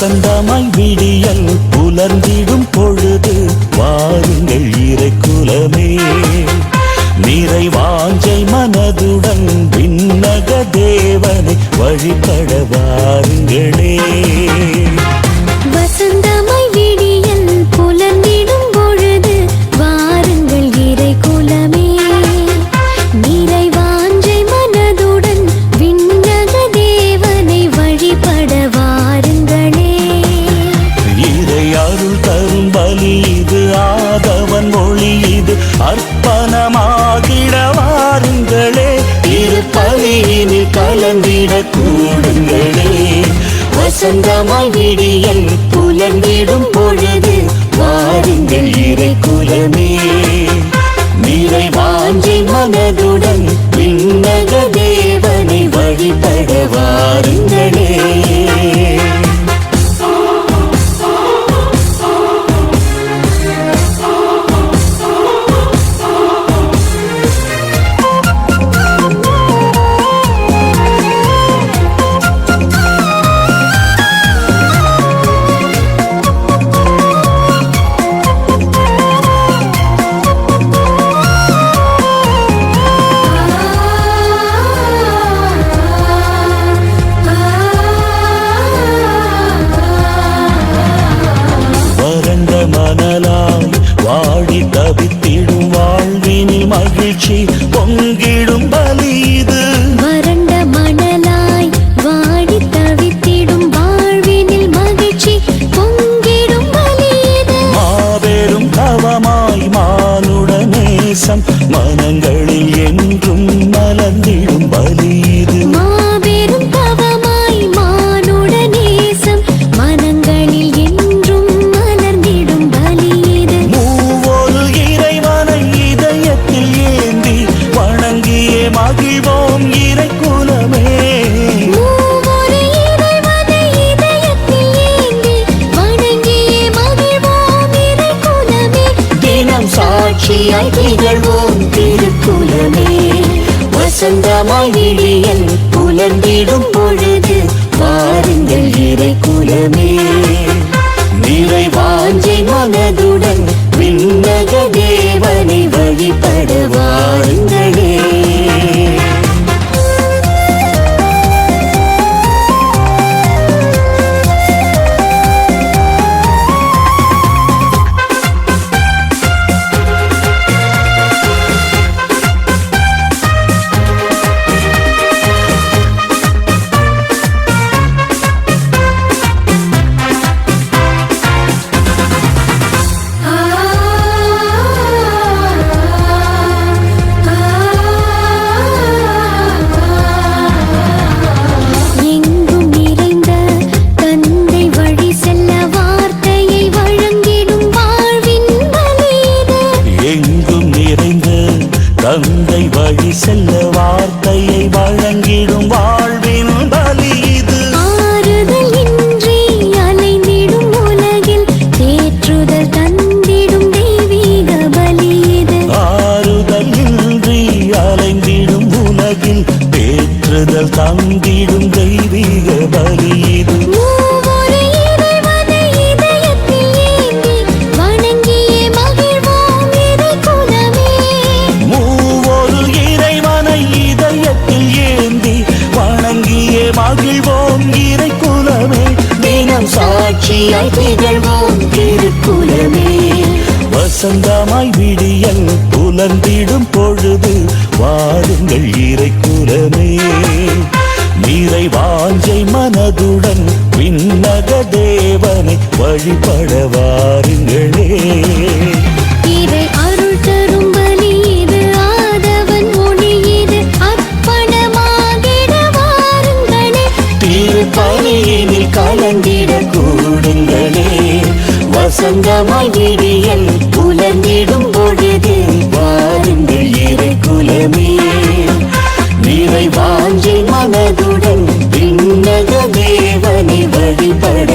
வசந்தமாய் விடியல் புலர்ந்திடும் பொழுது வாருங்கள் இறை குலமே. நிறைவாஞ்சை மனதுடன் விண்ணக தேவனை வழிபட வாருங்களே. அர்ப்பணமாகிட வாருங்களே இரு பலியினில் கலந்திட கூடுங்களே வசந்தமாய் விடியல் புலந்திடும் பொழுது வாருங்கள் இறை குலமே. மகிழ்ச்சி பொங்கிடும் சாட்சியாய் திகழ்வோம் திருக்குலமே. வசந்தமாய் விழியல் புலர்ந்திடும் பொழுது வழி செல்ல வார்த்தையை வழங்கிடும் வாழ்வின் பலி இது. ஆறுதல் இன்றி அலைந்திடும் உலகில் தேற்றுதல் தந்திடும் தெய்வீக பலியது ஆறுதல் இன்றி அலைந்திடும் உலகில் தேற்றுதல் தந்திடும் தெய்வீக பலி இது. சாட்சியாய் திகழ்வோம் திருக்குலமே வசந்தமாய் விடியல் புலந்திடும் பொழுது வாருங்கள் இறை குலமே நீரை வாஞ்சை மனதுடன் விண்ணக தேவனை வழிபடவாறு வசந்தமாய் விடியல் புலந்திடும் பொழுது வாருங்கள் இறை குலமே. நிறை வாஞ்சை மனதுடன் விண்ணக தேவனை வழிபட